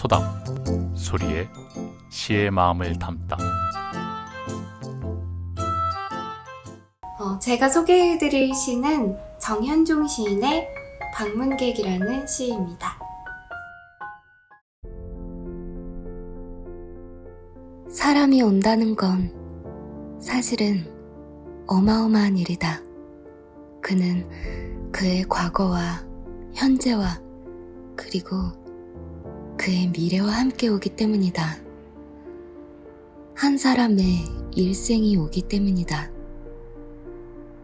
소담 소리에 시의 마음을 담다 어, 제가 소개해드릴 시는 정현종 시인의 방문객이라는 시입니다. 사람이 온다는 건 사실은 어마어마한 일이다. 그는 그의 과거와 현재와 그리고 그의 미래와 함께 오기 때문이다. 한 사람의 일생이 오기 때문이다.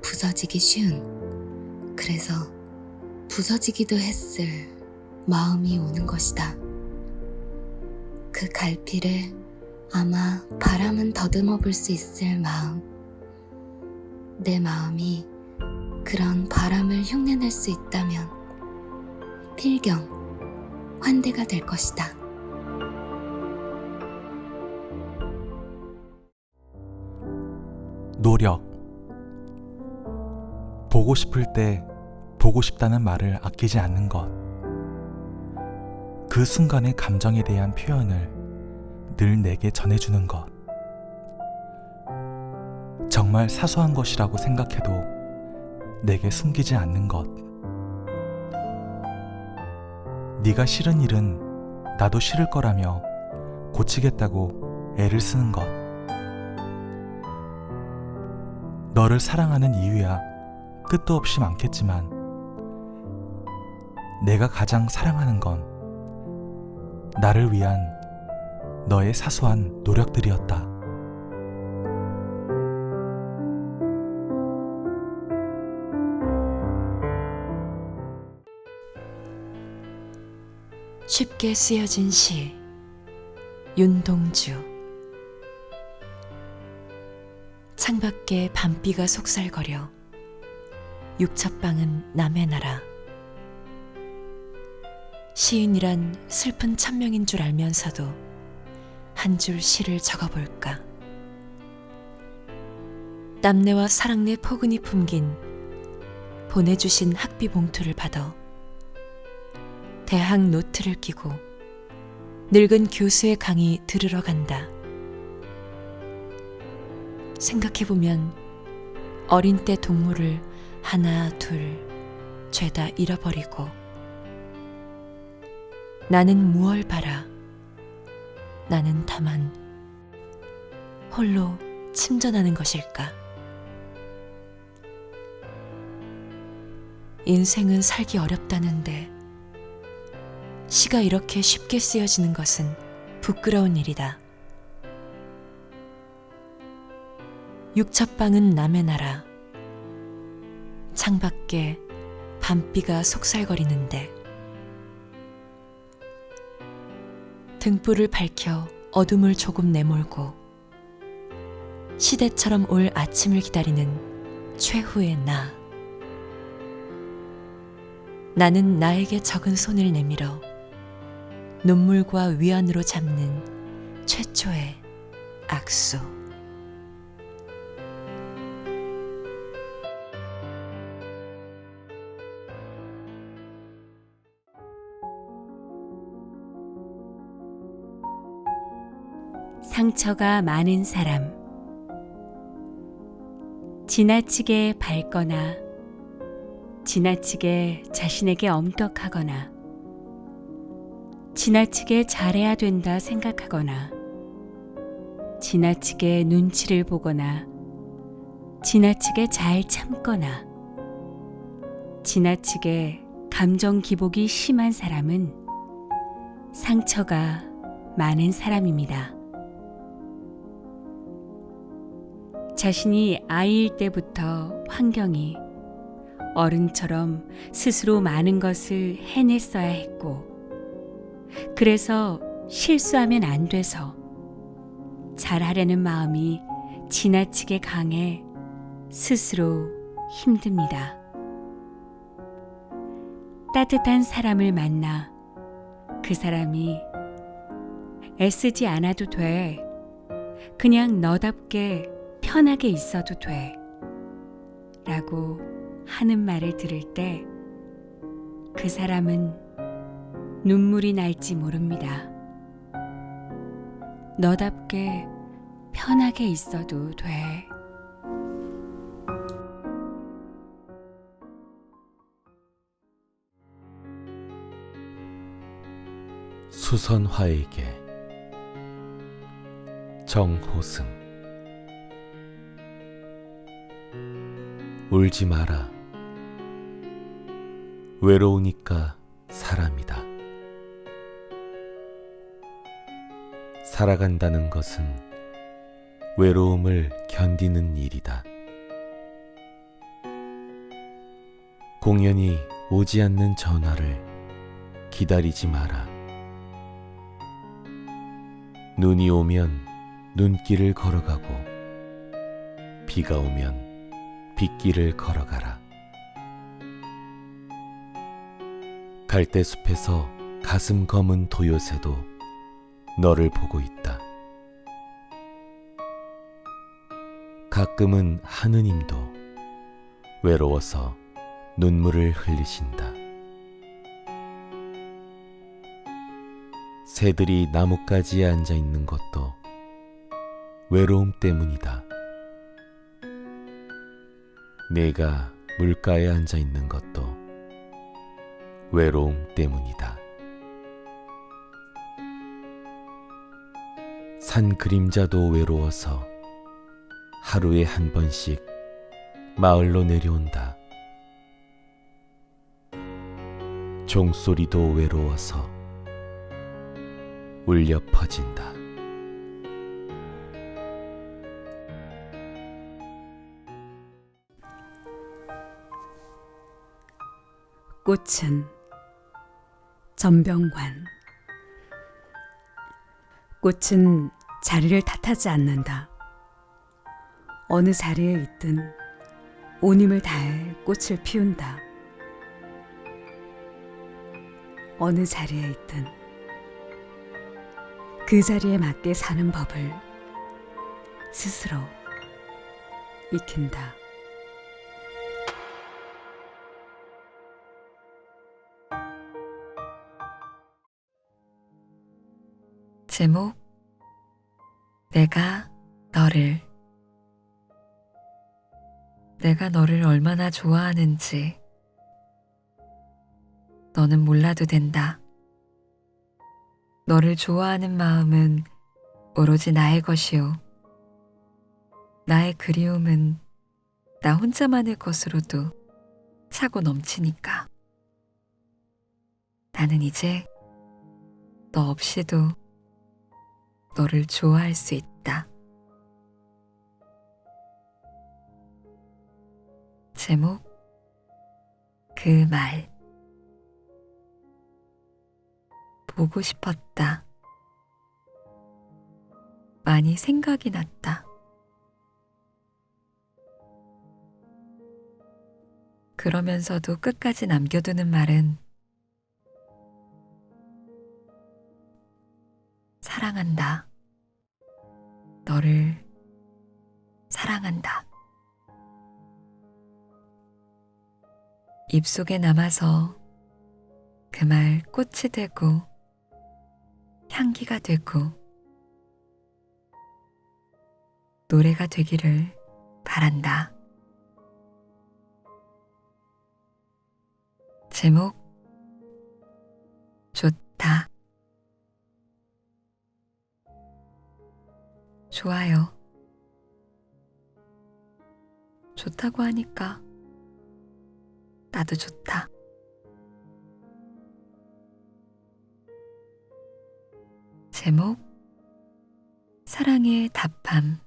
부서지기 쉬운, 그래서 부서지기도 했을 마음이 오는 것이다. 그 갈피를 아마 바람은 더듬어 볼 수 있을 마음. 내 마음이 그런 바람을 흉내낼 수 있다면 필경, 환대가 될 것이다. 노력. 보고 싶을 때 보고 싶다는 말을 아끼지 않는 것. 그 순간의 감정에 대한 표현을 늘 내게 전해주는 것. 정말 사소한 것이라고 생각해도 내게 숨기지 않는 것. 네가 싫은 일은 나도 싫을 거라며 고치겠다고 애를 쓰는 것. 너를 사랑하는 이유야 끝도 없이 많겠지만 내가 가장 사랑하는 건 나를 위한 너의 사소한 노력들이었다. 쉽게 쓰여진 시. 윤동주. 창밖에 밤비가 속살거려 육첩방은 남의 나라. 시인이란 슬픈 천명인 줄 알면서도 한 줄 시를 적어볼까? 땀내와 사랑내 포근히 품긴 보내주신 학비 봉투를 받아 대학 노트를 끼고 늙은 교수의 강의 들으러 간다. 생각해보면 어린 때 동물을 하나, 둘, 죄다 잃어버리고 나는 무얼 바라. 나는 다만 홀로 침전하는 것일까. 인생은 살기 어렵다는데 시가 이렇게 쉽게 쓰여지는 것은 부끄러운 일이다. 육첩방은 남의 나라. 창밖에 밤비가 속살거리는데 등불을 밝혀 어둠을 조금 내몰고 시대처럼 올 아침을 기다리는 최후의 나. 나는 나에게 적은 손을 내밀어 눈물과 위안으로 잡는 최초의 악수. 상처가 많은 사람. 지나치게 밝거나, 지나치게 자신에게 엄격하거나, 지나치게 잘해야 된다 생각하거나, 지나치게 눈치를 보거나, 지나치게 잘 참거나, 지나치게 감정 기복이 심한 사람은 상처가 많은 사람입니다. 자신이 아이일 때부터 환경이 어른처럼 스스로 많은 것을 해냈어야 했고, 그래서 실수하면 안 돼서 잘하려는 마음이 지나치게 강해 스스로 힘듭니다. 따뜻한 사람을 만나 그 사람이 애쓰지 않아도 돼. 그냥 너답게 편하게 있어도 돼. 라고 하는 말을 들을 때 그 사람은 눈물이 날지 모릅니다. 너답게 편하게 있어도 돼. 수선화에게 정호승 울지 마라 외로우니까 사람이다 살아간다는 것은 외로움을 견디는 일이다 공연히 오지 않는 전화를 기다리지 마라 눈이 오면 눈길을 걸어가고 비가 오면 빗길을 걸어가라. 갈대 숲에서 가슴 검은 도요새도 너를 보고 있다. 가끔은 하느님도 외로워서 눈물을 흘리신다. 새들이 나뭇가지에 앉아 있는 것도 외로움 때문이다. 내가 물가에 앉아 있는 것도 외로움 때문이다. 산 그림자도 외로워서 하루에 한 번씩 마을로 내려온다. 종소리도 외로워서 울려 퍼진다. 꽃은 전병관. 꽃은 자리를 탓하지 않는다. 어느 자리에 있든 온 힘을 다해 꽃을 피운다. 어느 자리에 있든 그 자리에 맞게 사는 법을 스스로 익힌다. 제목 내가 너를 내가 너를 얼마나 좋아하는지 너는 몰라도 된다. 너를 좋아하는 마음은 오로지 나의 것이요. 나의 그리움은 나 혼자만의 것으로도 차고 넘치니까. 나는 이제 너 없이도 너를 좋아할 수 있다. 제목 그 말 보고 싶었다. 많이 생각이 났다. 그러면서도 끝까지 남겨두는 말은 사랑한다. 너를 사랑한다. 입속에 남아서 그 말 꽃이 되고 향기가 되고 노래가 되기를 바란다. 제목 좋다. 좋아요. 좋다고 하니까 나도 좋다. 제목 사랑의 답함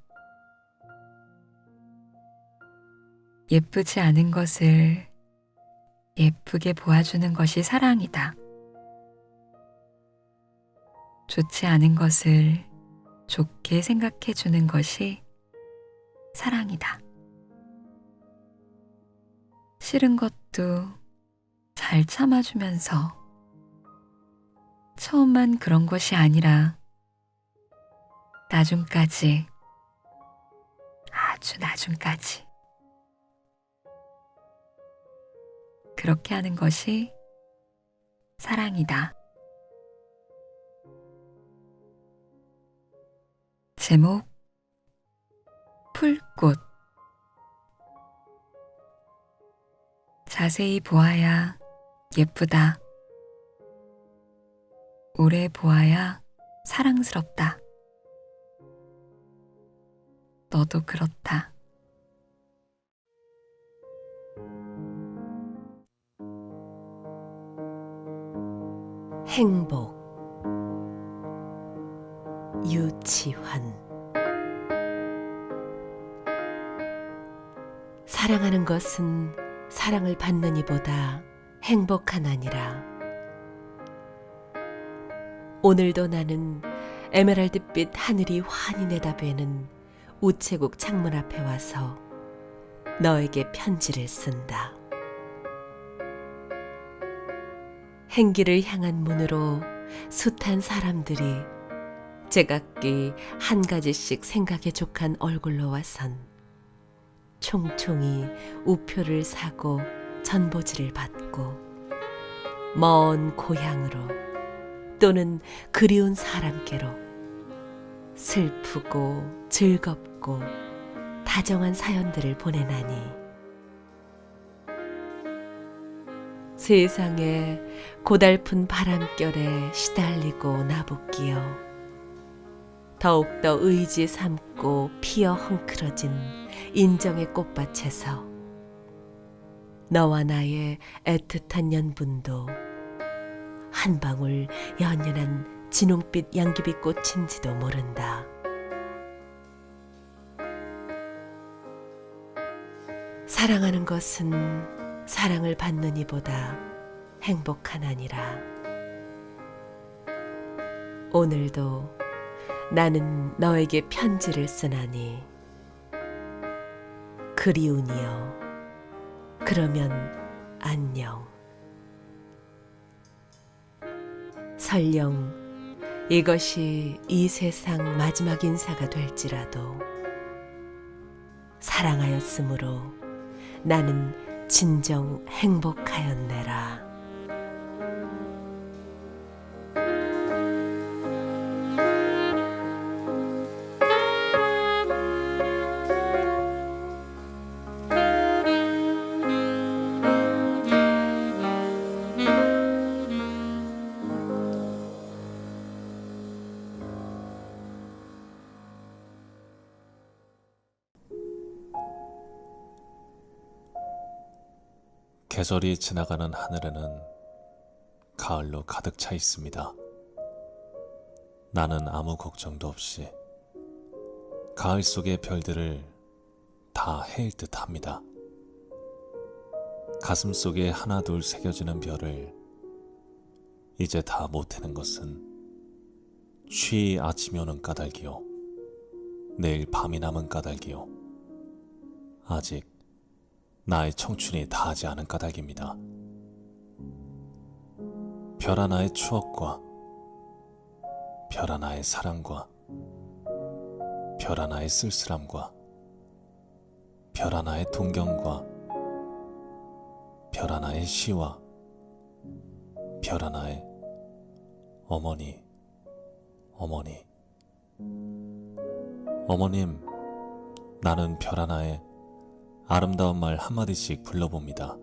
예쁘지 않은 것을 예쁘게 보아주는 것이 사랑이다. 좋지 않은 것을 좋게 생각해 주는 것이 사랑이다. 싫은 것도 잘 참아주면서 처음만 그런 것이 아니라 나중까지 아주 나중까지 그렇게 하는 것이 사랑이다. 제목 풀꽃 자세히 보아야 예쁘다. 오래 보아야 사랑스럽다. 너도 그렇다. 행복 유치환 사랑하는 것은 사랑을 행복한 아니라 오늘도 나는 에메랄드빛 하늘이 환히 내다보는 우체국 창문 앞에 와서 너에게 편지를 쓴다. 행기를 향한 문으로 숱한 사람들이 제각기 한 가지씩 생각에 족한 얼굴로 와선 총총히 우표를 사고 전보지를 받고 먼 고향으로 또는 그리운 사람께로 슬프고 즐겁고 다정한 사연들을 보내나니 세상에 고달픈 바람결에 시달리고 나붓기여 더욱더 의지 삼고 피어 헝클어진 인정의 꽃밭에서 너와 나의 애틋한 연분도 한 방울 연연한 진홍빛 양귀비 꽃인지도 모른다. 사랑하는 것은 사랑을 받는 이보다 행복한 아니라 오늘도 나는 너에게 편지를 쓰나니. 그리운이여 그러면 안녕. 설령 이것이 이 세상 마지막 인사가 될지라도 사랑하였으므로 나는 진정 행복하였네라. 계절이 지나가는 하늘에는 가을로 가득 차 있습니다. 나는 아무 걱정도 없이 가을 속의 별들을 다 헤일 듯 합니다. 가슴 속에 하나 둘 새겨지는 별을 이제 다 못해는 것은 쉬 아침이 오는 까닭이요. 내일 밤이 남은 까닭이요. 아직 나의 청춘이 다하지 않은 까닭입니다. 별 하나의 추억과 별 하나의 사랑과 별 하나의 쓸쓸함과 별 하나의 동경과 별 하나의 시와 별 하나의 어머니, 어머니. 어머님, 나는 별 하나의 아름다운 말 한마디씩 불러봅니다.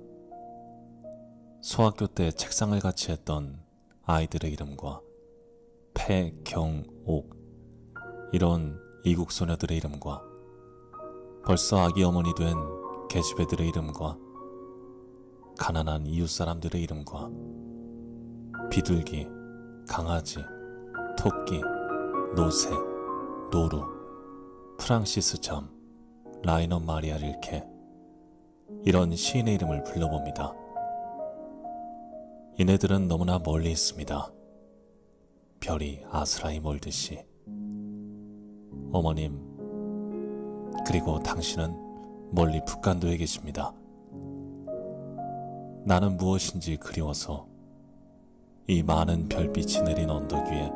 소학교 때 책상을 같이 했던 아이들의 이름과 폐, 경, 옥 이런 이국 소녀들의 이름과 벌써 아기 어머니 된 계집애들의 이름과 가난한 이웃 사람들의 이름과 비둘기, 강아지, 토끼, 노새, 노루, 프랑시스 점, 라이너 마리아 릴케 이런 시인의 이름을 불러봅니다. 이네들은 너무나 멀리 있습니다. 별이 아스라이 멀듯이. 어머님, 그리고 당신은 멀리 북간도에 계십니다. 나는 무엇인지 그리워서 이 많은 별빛이 내린 언덕 위에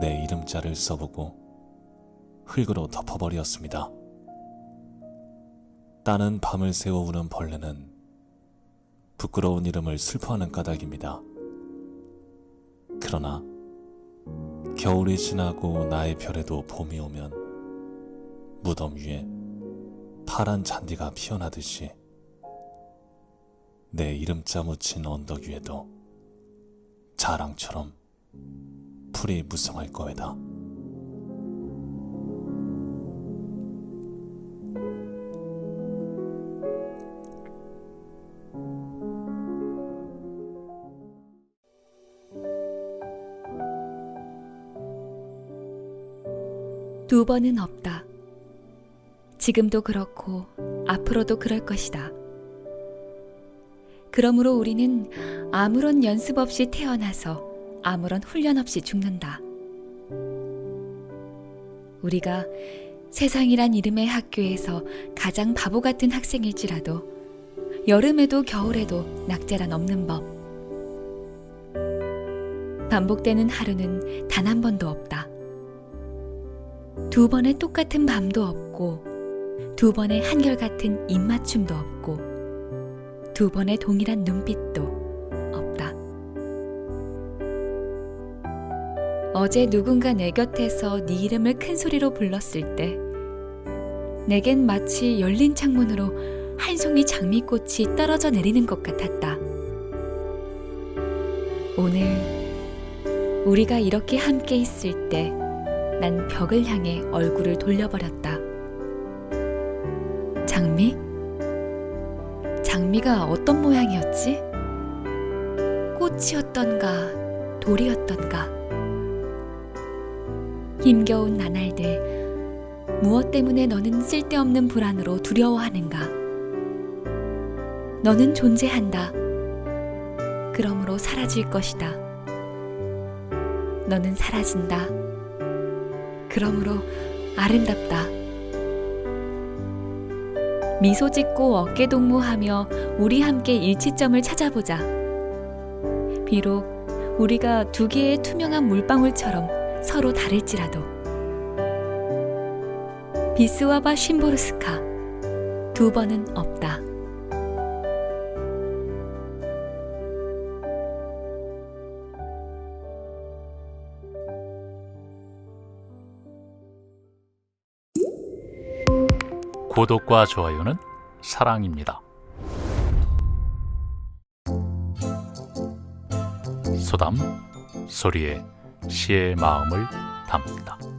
내 이름자를 써보고 흙으로 덮어버렸습니다. 따는 밤을 새워 우는 벌레는 부끄러운 이름을 슬퍼하는 까닭입니다. 그러나 겨울이 지나고 나의 별에도 봄이 오면 무덤 위에 파란 잔디가 피어나듯이 내 이름자 묻힌 언덕 위에도 자랑처럼 풀이 무성할 거외다. 두 번은 없다. 지금도 그렇고 앞으로도 그럴 것이다. 그러므로 우리는 아무런 연습 없이 태어나서 아무런 훈련 없이 죽는다. 우리가 세상이란 이름의 학교에서 가장 바보 같은 학생일지라도 여름에도 겨울에도 낙제란 없는 법. 반복되는 하루는 단 한 번도 없다. 두 번의 똑같은 밤도 없고, 두 번의 한결같은 입맞춤도 없고, 두 번의 동일한 눈빛도 없다. 어제 누군가 내 곁에서 네 이름을 큰 소리로 불렀을 때, 내겐 마치 열린 창문으로 한 송이 장미꽃이 떨어져 내리는 것 같았다. 오늘 우리가 이렇게 함께 있을 때, 난 벽을 향해 얼굴을 돌려버렸다. 장미? 장미가 어떤 모양이었지? 꽃이었던가, 돌이었던가. 힘겨운 나날들, 무엇 때문에 너는 쓸데없는 불안으로 두려워하는가? 너는 존재한다. 그러므로 사라질 것이다. 너는 사라진다. 그러므로 아름답다. 미소 짓고 어깨 동무하며 우리 함께 일치점을 찾아보자. 비록 우리가 두 개의 투명한 물방울처럼 서로 다를지라도. 비스와바 쉼보르스카 두 번은 없다. 구독과 좋아요는 사랑입니다. 소담 소리에 시의 마음을 담다.